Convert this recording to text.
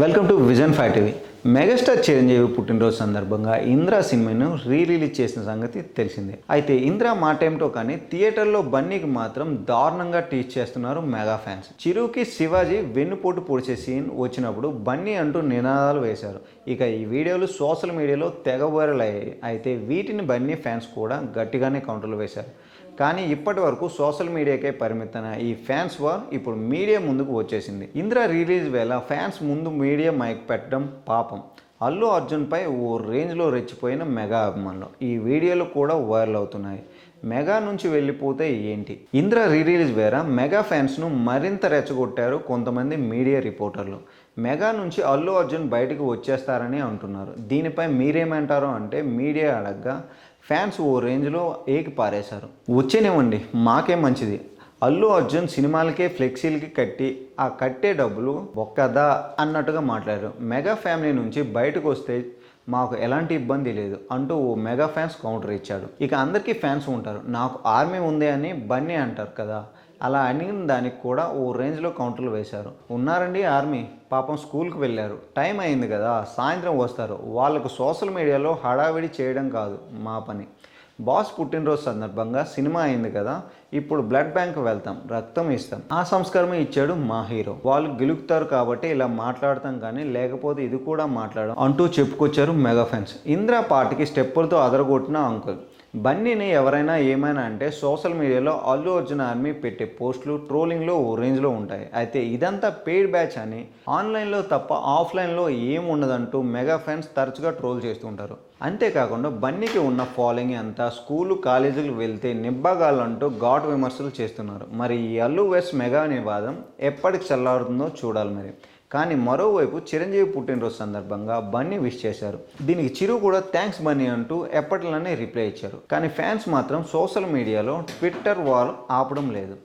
Welcome to vision five TV. Megastar Chiranjeevi పుట్టినరోజు సందర్భంగా ఇంద్రా సినిమాను రీ రిలీజ్ చేసిన సంగతి తెలిసిందే. అయితే ఇంద్రా మాటేమిటో కానీ థియేటర్లో బన్నీకి మాత్రం దారుణంగా టీచ్ చేస్తున్నారు మెగా ఫ్యాన్స్. చిరుకి శివాజీ వెన్నుపోటు పొడిచే సీన్ వచ్చినప్పుడు బన్నీ అంటూ నినాదాలు వేశారు. ఇక ఈ వీడియోలు సోషల్ మీడియాలో తెగ వైరల్ అయ్యాయి. అయితే వీటిని బన్నీ ఫ్యాన్స్ కూడా గట్టిగానే కౌంటర్లు వేశారు. కానీ ఇప్పటి వరకు సోషల్ మీడియాకే పరిమితమైన ఈ ఫ్యాన్స్ వార్ ఇప్పుడు మీడియా ముందుకు వచ్చేసింది. ఇంద్ర రిలీజ్ వేళ ఫ్యాన్స్ ముందు మీడియా మైక్ పెట్టడం పాపం. అల్లు అర్జున్పై ఓ రేంజ్లో రెచ్చిపోయిన మెగా అభిమానులు. ఈ వీడియోలు కూడా వైరల్ అవుతున్నాయి. మెగా నుంచి వెళ్ళిపోతే ఏంటి? ఇంద్ర రిలీజ్ వేర మెగా ఫ్యాన్స్ను మరింత రెచ్చగొట్టారు కొంతమంది మీడియా రిపోర్టర్లు. మెగా నుంచి అల్లు అర్జున్ బయటకు వచ్చేస్తారని అంటున్నారు. దీనిపై మీరేమంటారు అంటే మీడియా అడగ్గా ఫ్యాన్స్ ఓ రేంజ్లో ఏకి పారేశారు. వచ్చేనివ్వండి మాకే మంచిది. అల్లు అర్జున్ సినిమాలకే ఫ్లెక్సీలకి కట్టి ఆ కట్టే డబ్బులు ఒక్కదా అన్నట్టుగా మాట్లాడారు. మెగా ఫ్యామిలీ నుంచి బయటకు వస్తే మాకు ఎలాంటి ఇబ్బంది లేదు అంటూ ఓ మెగా ఫ్యాన్స్ కౌంటర్ ఇచ్చాడు. ఇక అందరికీ ఫ్యాన్స్ ఉంటారు. నాకు ఆర్మీ ఉంది అని బన్నీ అంటారు కదా అలా అడిగిన దానికి కూడా ఓ రేంజ్లో కౌంటర్లు వేశారు. ఉన్నారండి ఆర్మీ. పాపం స్కూల్కి వెళ్ళారు. టైం అయింది కదా. సాయంత్రం వస్తారు. వాళ్ళకు సోషల్ మీడియాలో హడావిడి చేయడం కాదు మా పని. బాస్ పుట్టినరోజు సందర్భంగా సినిమా అయింది కదా. ఇప్పుడు బ్లడ్ బ్యాంక్ వెళ్తాం. రక్తం ఇస్తాం. ఆ సంస్కారమే ఇచ్చాడు మా హీరో. వాళ్ళు గెలుపుతారు కాబట్టి ఇలా మాట్లాడతాం కానీ లేకపోతే ఇది కూడా మాట్లాడడం అంటూ చెప్పుకొచ్చారు మెగా ఫ్యాన్స్. ఇంద్రా పార్టీకి స్టెప్పులతో అదరగొట్టిన అంకుల్. బన్నీని ఎవరైనా ఏమైనా అంటే సోషల్ మీడియాలో అల్లు అర్జున్ ఆర్మీ పెట్టే పోస్టులు ట్రోలింగ్లో ఓ రేంజ్లో ఉంటాయి. అయితే ఇదంతా పెయిడ్ బ్యాచ్ అని ఆన్లైన్లో తప్ప ఆఫ్లైన్లో ఏం ఉండదంటూ మెగా ఫ్యాన్స్ తరచుగా ట్రోల్ చేస్తుంటారు అంతేకాకుండా బన్నీకి ఉన్న ఫాలోయింగ్ అంతా స్కూలు కాలేజీలు వెళ్తే నిబ్బగాలంటూ ఘాట్ విమర్శలు చేస్తున్నారు. మరి ఈ అల్లు వెస్ మెగా వివాదం ఎప్పటికి చల్లారుతుందో చూడాలి మరి. కానీ మరోవైపు చిరంజీవి పుట్టినరోజు సందర్భంగా బన్నీ విష్ చేశారు. దీనికి చిరు కూడా థ్యాంక్స్ బన్నీ అంటూ ఎప్పటిలానే రిప్లై ఇచ్చారు. కానీ ఫ్యాన్స్ మాత్రం సోషల్ మీడియాలో ట్విట్టర్ వాల్ ఆపడం లేదు.